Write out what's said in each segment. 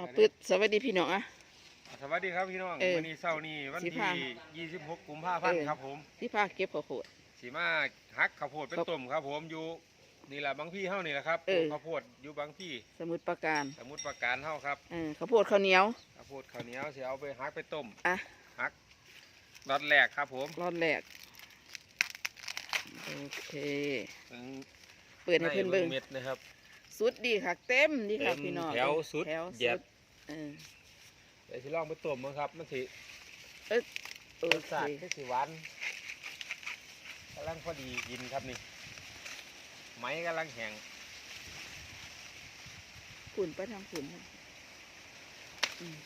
เอาปึ๊ดสวัสดีพี่น้องอะสวัสดีครับพี่น้องเออวันนี้เสาร์นี้วันสิที่พา26 กุมภาพันธ์เออครับผมที่พาเก็บข้าวโพด สีมาฮักข้าวโพดเป็นครับต้มครับผมอยู่นี่แหละบางพี่เฮานี่แหละครับเออปลูกข้าวโพดอยู่บางพี่สมุทรปราการสมุทรปราการเฮาครับเออข้าวโพดข้าวเหนียวข้าวโพดข้าวเหนียวสิเอาไปฮักไปต้มอะฮักรอดแรกครับผมรอดแรกโอเค อืมเปิดให้เพื่อนเบิ่งเม็ดนะครับ สุดดีค่ะเต็มดีค่ะเต็มพี่น้องแถวสุดแถวเหยียสุดด เออเดี๋ยวสิลองไปต้มมั้งครับ มันสิโอรสเคชาติคือสิหวานกำลังพอดีกินครับนี่ไหมกำลังแห้งขุนไปทางขุนนะอืม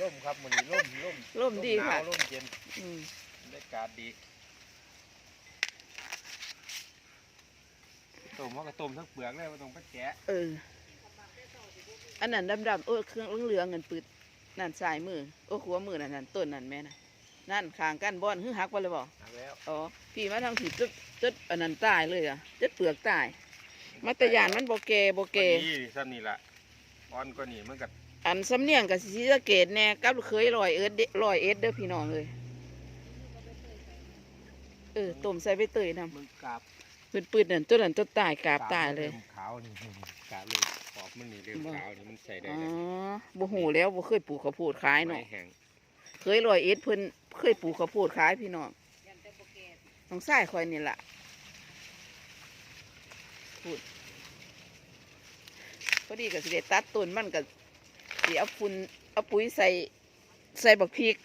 ร่มครับมันนี้ร่มร่มร่มดีหนาวค่ะ ร่มเย็นอืม บรรยากาศดี ต้มเขาก็ต้มทั้งเปลือกเลยไม่ต้องไปแกะเออ อันนั้นดำๆโอ้เครื่องเหลืองๆเงินปืดนั่นสายมือ โอ้ขัวมือนั่นนั่นต้นนั่นแม่น่ะ นั่นขางกันบอนหึหักไปเลยบ่หักแล้วอ๋อพี่มาทางผิดจุดจุดอันนั้นตายเลยอะจุดเปลือกตายมัตตยานมันโบเกโบเกวันนี้ซ้ำนี่ละอ่อนก็นี่มันก็อันสำเนียงกับสีสะเกตแน่กับเคยลอยเอิดเด้ลอยเอ็ดเด้อพี่น้องเลยเออต้มใส่ใบเตยนมันกาบำ ปืดๆนั่นตัวนั้นตัวตายกราบตายเลยริ่มขาวนี่กาบเลยขอบมันนี่เริ่มบ่ ขาวนี่มันใส่ได้อ๋อเลยบ่หูแล้วบ่เคยปลูกข้าวโพดขายไม้เนาะแห้งเคยลอยเอ็ดเพิ่นเคยปลูกข้าวโพดขายพี่น้องน้องชายคอยนี่ล่ะพูดพอดีก็สิได้ตัดต้นมันก็สิเอาฝุ่นเอาปุ๋ยใส่ใส่บักพริก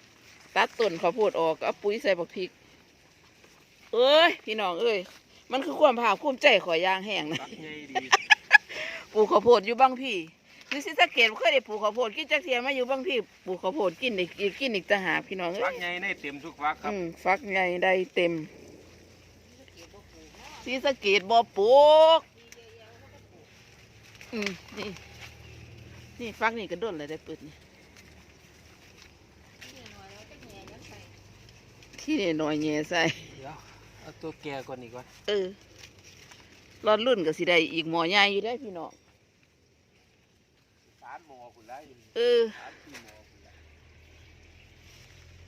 ตัดต้นข้าวโพดออกเอาปุ๋ยใส่บักพริกเอ้ยพี่น้องเอ้ย มันคือความภาคภูมิใจขอยยางแห้งนะตักใหญ่ดีปลูกข้าวโพดอยู่บางพี่อยู่ศรีสะเกดเคยได้ปลูกข้าวโพดกินจักเทียมาอยู่บางพี่ปลูกข้าวโพดกินอีกอีกกินอีกต่างหากพี่น้องฟัเอ้กยใหญ่ในเต็มทุกฟักครับอืมฟักใหญ่ได้เต็มศรีสะเกดบ่ปลูกอืมนี่นี่ฟักนี่กระโดดเลยได้เปิดนี่ที่นี่หน่อยแง่ใส่ เดี๋ยว เอาตัวแก่ก่อนอีกก่อนเออรอดรุ่นก็สิได้อีกหมอใหญ่อยู่ได้พี่น้องสามหมอคุณแล้วอยู่เออสามสี่หมอคุณแล้ว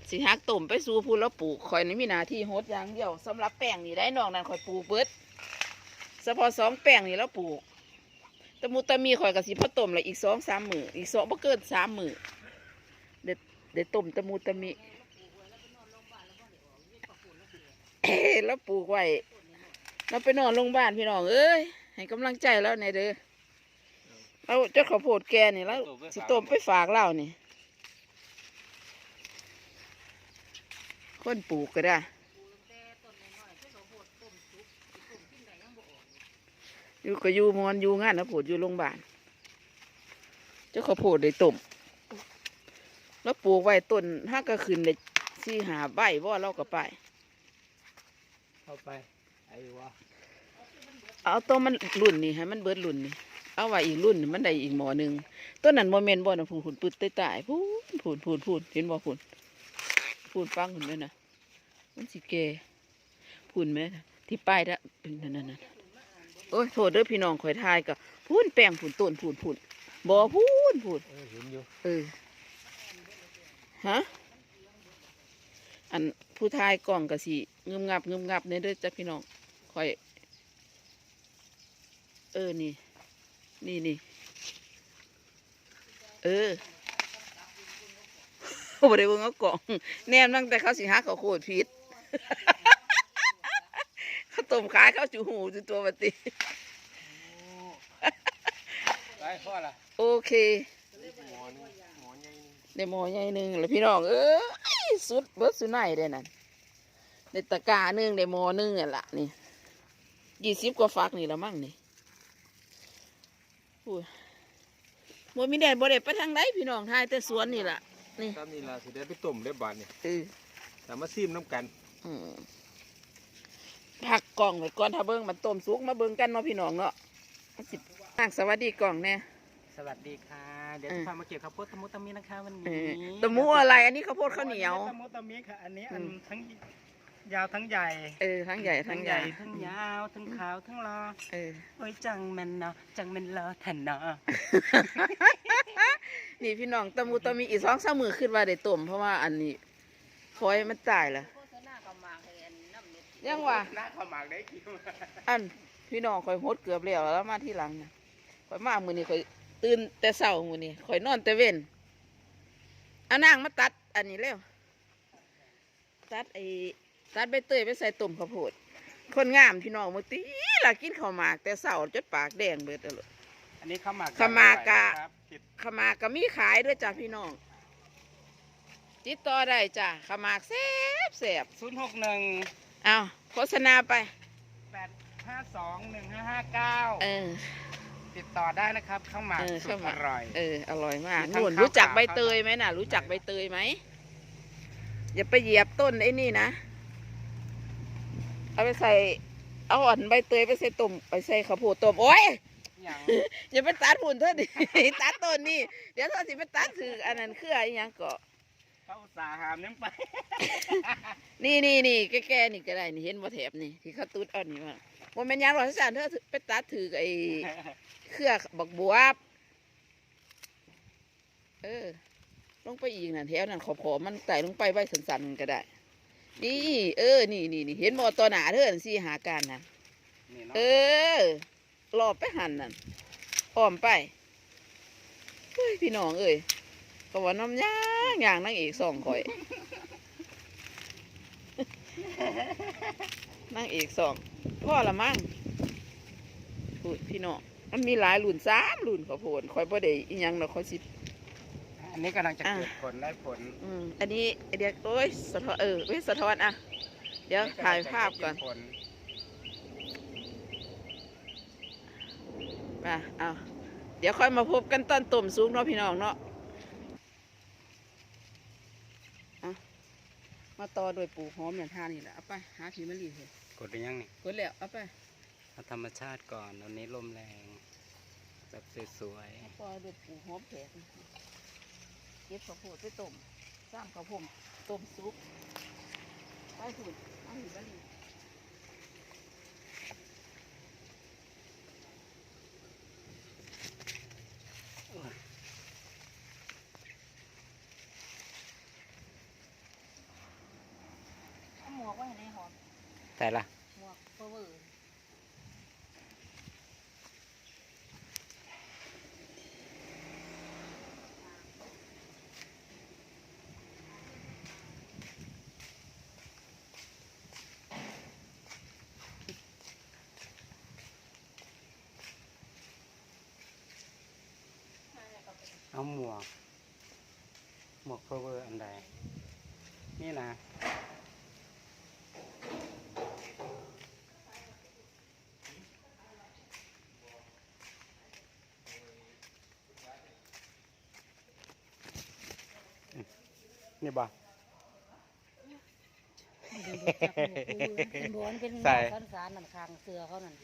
สิหักต้มไปสู่พูนแล้วปลูกคอยนี่มีหนาที่โฮดอย่างเดียวสำหรับแป้งนี่ได้นอกนั้นคอยปลูกเบิดเฉพาะสองแป้งนี่แล้วปลูกแตะมูตะมีคอยกับสิพอต้มเลยอีกสองสามมืออีกสองบ่เกินสามมือเด็ดเด็ดต้มแตะมูตะมี เอ้แล้วปลูกไว้เราไปนอนโรงพยาบาลพี่น้องเอ้ยให้กำลังใจแล้วเนี่ยเด้อเราเจ้าข้าวโพดแกนี่แล้วสิต้มไปฝากเล่านี่ คนปลูกก็ได้อยู่ก็อยู่มอนอยู่งานนะโผดอยู่โรงพยาบาลเจ้าข้าวโพดได้ต้มแล้วปลูกไว้ต้นห้าก็ขึ้นเลยสี่หาใบว่าเราก็ไป เข้าไป ไอ้วะเอาตัวมันรุ่นนี่ให้มันเบิดรุ่นนี่เอาไว้อีกรุ่นนี่มันได้อีกหมอหนึ่งต้นนั้นโมเมนต์บ่นะพูนพูนปืดใต้ใต้พูนพูนพูนพูนเห็นบ่พูนพูนฟังเห็นไหมนะมันสิแก่พูนไหมน่ะที่ป้ายละเป็นนั่นนั่นนั่นโอ้ยโทษเด้อพี่น้องข่อยทายกับพูนแป้งพูนต้นพูนพูนบ่พูนพูนเออเห็นอยู่เออฮะอันผู้ทายกล่องกะสิเงืมงับเงืมงับเนี่ยเด้อจ้ะพี่น้องข่อย เออนี่ นี่นี่เออบ่ได้เบิ่งเอากล่องแนมตั้งแต่เขาสิหาเขาวโคตรผิดเขาต้มขายเขาจูหูจูตัวบัดติไปพ่อละโอเคหมอนึงหมอใหญ่นึงได้หมอใหญ่หนึ่งแล้วพี่น้องเอ้ยสุดเบิดสุดไหนได้นั่น ได้ตะกร้าหนึ่งได้หมอหนึ่งอะล่ะนี่ยี่สิบกว่าฟักนี่ละมั่งนี่อุ้ยบ่มีแดดบ่ได้ไปทางไหนพี่น้องทายแต่สวนนี่ล่ะ นี่ตามนี่ล่ะสิได้ไปต้มได้บาดนี่เออแต่มาซิมน้ำกันอืมผักกล่องไว้ก่อนถ้าเบิ่งมันต้มสุกมาเบิ่งกันเนาะพี่น้องเนาะมันสิตั้งสวัสดีกล่องแน่สวัสดีค่ะ เดี๋ยวเออจะพามาเก็บข้าวโพดตะมุตะมินะคะวันเอนี้อตะมูอะไร อันนี้ข้าวโพดข้าวเหนียวตะมุตะมิค่ะ อันนี้อันอืมทั้ง ยาวทั้งใหญ่ เออทั้งใหญ่ทั้งใหญ่ ทั้งยาวทั้งขาวทั้งรอเออโอ้ยจังแมันเนาะจังแมันรอทันเนาะนี่พี่น้องตะมูตะมีอีกสองสามมือขึ้นว่าได้ต้มเพราะว่าอันนี้ฟอยมันตายละยังว่าหน้าข้าวหมากได้กินอันพี่น้องคอยหดเกือบแล้วแล้วมาที่หลังนะคอยมามือนี้คอยตื่นแต่เช้ามือนี้คอยนอนแต่เว้นเอานางมาตัดอันนี้เร็วตัดไอ้ ตัดใบเตยไปใส่ต้มข้าวโพดคนงามพี่น้องมื่อตีล่ะกินข้าวหมาก แต่เช้าจนปากแดงเบิดเลย อันนี้ข้าวหมากข้าวหมากกะ ครับผิดขาวหมากก็มีขายด้วยจ้ะพี่น้องติดต่อได้จ้ะขาวหมากแซ่บแซ่บศูนย์หกหนึ่งเอาโฆษณาไป แปดห้าสองหนึ่งห้าห้าเก้าเออ ติดต่อได้นะครับข้าวหมากเออสุข้าวดหอมาก ร่อย เอออร่อยมากมีทั้งนุ่นข้าวรู้จักขาวใบเตยไหมน่ะ รู้จักใบเตยไหมอย่าไปเหยียบต้นไอ้นี่นะ เอาไปใส่ เอาอ่อนใบเตยไปใส่ต้มไปใส่ข้าวโพดต้มโอ้ยอย่างอย่าไปตัดหุ่นเธอดิ ตัดต้นนี่เดี๋ยวเธอสิไปตัดถืออันนั้นคืออะไรยังเกาะเขาอุตสาห์หามน้ำไปนี่นี่นี่แก่ๆนี่ก็ได้นี่เห็นบ่แถบนี่ที่เขาตุดเอานี่มาว่ามันยังหรอกสารเธอไปตัดถือไอ้เครือบักบวบเออลงไปอีกนั่นแถวนั่นขอพอมันไต่ลงไปใบสันๆก็ได้ นี่เออ นี่นี่นี่เห็นบ่ตัวหนาเธอนั่นสิหาการนะนี่เนาะเออรอบไปหันนั่นอ้อมไปเฮ้ยพี่น้องเอ้ยก็ว่าน้ำยางอย่างนางเอกสองข่อยนางเอกสองพ่อละมั่งพูดพี่น้องมันมีหลายรุ่นสามรุ่นขอโพดข่อยบ่ได้อีหยังดอกข่อยสิ อันนี้กำลังจะอะเกิดผลได้ผลอืมอันนี้เดี๋ยวโอ้ยสะท้อนเออเว้ยสะท้อนอะ เดี๋ยวถ่ายภาพก่อนผลมาเอาเดี๋ยวค่อยมาพบกันตอนต้มซุปเนาะพี่น้องเนาะเอามาต่อโดวยปลูกหอมอย่างท่านี่แหละเอาไปหาผีมะลิเถอะกดได้ยังนี่กดแล้วเอาไปเอาธรรมชาติก่อนตอนนี้ลมแรงแบบสวยต่อโดวยปลูกหอมแผง เก็บข้าวโพดไปต้มสร้างข้าวโพดต้มซุปไปถุนเอาผีมะลิเอาหมวกไว้ในหอมๆแต่ละ หมวกเฟอร์เวอร์ เอาหมวก หมวกเพอร์เวอร์อันใด นี่นะ นี่บ่เป็นร้อนเป็นใส่ข้าวสารนั่นคางเสือเขานั่น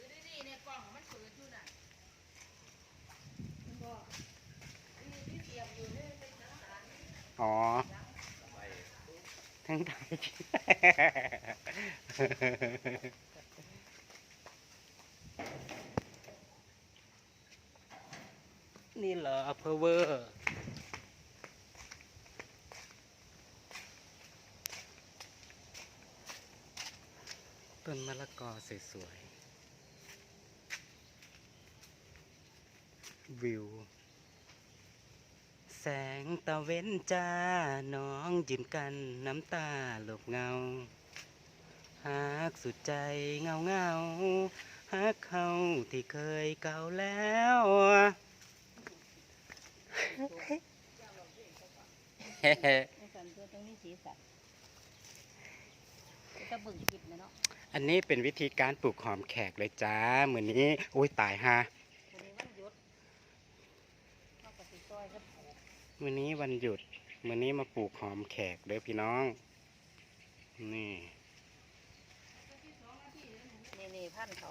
อ๋อ ทั้งไทยนี่เหรอเพอเวอร์ต้นมะละกอสวยๆวิว แสงตะเว้นจ้า น้องยืนกันน้ำตาหลบเงา หากสุดใจเงาเงาๆหากเขาที่เคยเก่าแล้วในสันตัวตรงนี้สีสันตะบึงกิบนะเนาะอันนี้เป็นวิธีการปลูกหอมแขกเลยจ้าเหมือนนี้ โอ้ยตายฮะ วันนี้วันหยุดเข้ากับสีซอยครับวันนี้วันหยุดวันนี้มาปลูกหอมแขกเด้อพี่น้อง นี่ นี่นี่พันธุ์เขา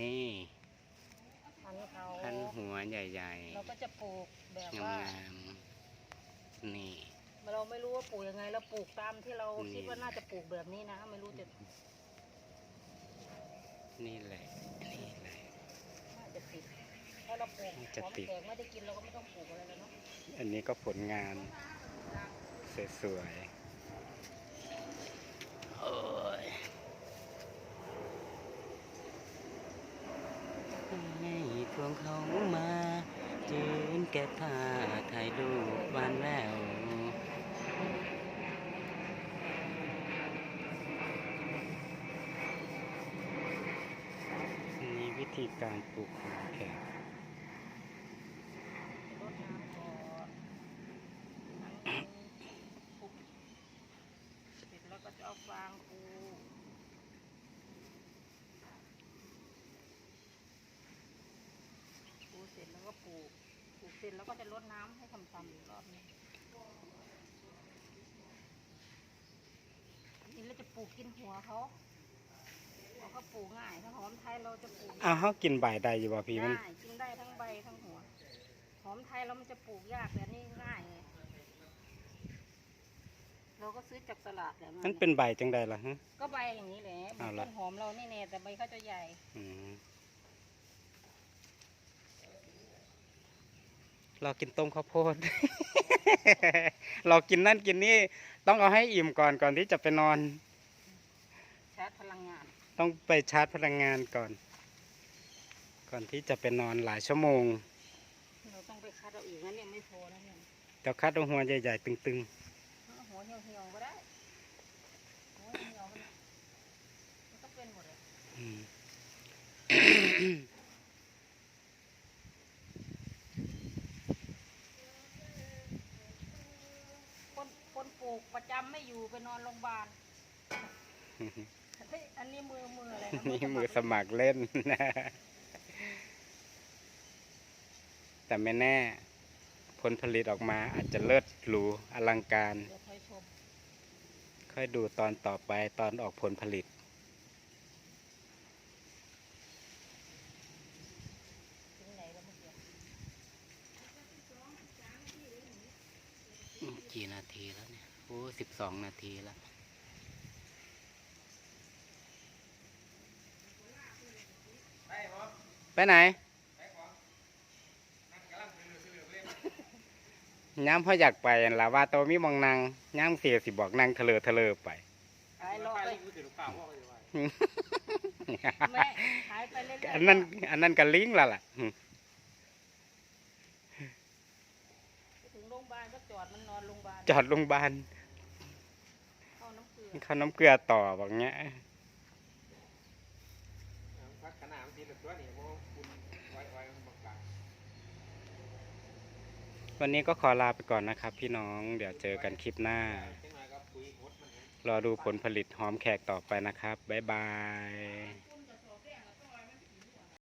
นี่พันธุ์เขาพันหัวใหญ่เราก็จะปลูกแบบๆว่างามๆนี่เราไม่รู้ว่าปลูกยังไงเราปลูกตามที่เราคิดว่าน่าจะปลูกแบบนี้นะ ไม่รู้จะนี่แหละ นี่แหละน่าจะติดถ้าเราปลูกน่าหจะอมติดแดงไม่ได้กินเราก็ไม่ต้องปลูกอะไรแล้วเนาะ อันนี้ก็ผลงานสวยๆโอ้ยให้พวงเขามายืนแก้ผ้าถ่ายรูปหวานแววนี่วิธีการปลูกหอมแขก รดน้ำก่อนปลูกเสร็จแล้วก็จะเอาฟางปูปู เสร็จแล้วก็ปลูก ปลูกเสร็จแล้วก็จะรดน้ำให้ทำๆอีกรอบหนึงนี่เราจะปลูกกินหัวเขาเขาก็ปลูกง่ายถ้าหอมไทยเราจะปลูกอ้าวเขากินใบได้อยู่บ่พี่มัน ง่ายกินได้ทั้งใบทั้งหัว หอมไทยแล้วมันจะปลูกยากแต่อันนี่ง่ายไงเราก็ซื้อจากตลาดแหละมันเป็นใบจังใดล่ะฮะ ก็ใบอย่างนี้แหละเหมือนเอาต้ล่ะนหอมเรานี่แน่แต่ใบเขาจะใหญ่ อืม รากินต้มข้าวโพดเรากินนั่นกินนี่ต้องเอาให้อิ่มก่อนก่อนที่จะไปนอน ชาร์จพลังงาน ต้องไปชาร์จพลังงานก่อน ก่อนที่จะไปนอนหลายชั่วโมง เราต้องไปคัดเอาอีกงั้นเนี่ยไม่พอแล้วเนี่ยแต่คัดเอาหัวใหญ่ๆตึงเอาหัวเหี่ยวเหี่ยวๆก็ได้หัวเหี่ยวๆมันมันก็เป็นหมดเลย ๆอืม คนคน ปลูกประจำไม่อยู่ไปนอนโรงพยาบาลเฮ้ยอันนี้มือมืออะไรนะนี่มือสมัครเล่นแต่ไม่แน่ ผลผลิตออกมาอาจจะเลิศหรูอลังการ เดี๋ยวคอยชม ค่อยดูตอนต่อไปตอนออกผลผลิต ถึงไหนแล้วเมื่อกี้ กี่นาทีแล้วเนี่ย โอ้ สิบสองนาทีแล้วไปไหนย้ำพ่ออยากไปอั่นล่ะว่าโตมีมองนางย้ำเสียสิบอกนางเถลอเถลอไปหายรอไปเปล่าพ่อเลยว่าแม่หายไปเรื่อยๆอันนั้นอันนั้นก็ลิงแล้วล่ะอืมถึงโรงพยาบาลก็จอดมันนอนโรงพยาบาลจอดโรงพยาบาลเข้า น้ำเกลือข้าน้ำเกลือต่อบบเงี้ยพักขนาดมันทีละตัวนี่โมคุณไว้ไว้บังกางวันนี้ก็ขอลาไปก่อนนะครับ พี่น้องเดี๋ยวเจอกันคลิปหน้าใช่ไหมครับปุ๋ยหดมันเนี่ยรอดูผลผลิตหอมแขกต่อไปนะครับ บ๊ายบาย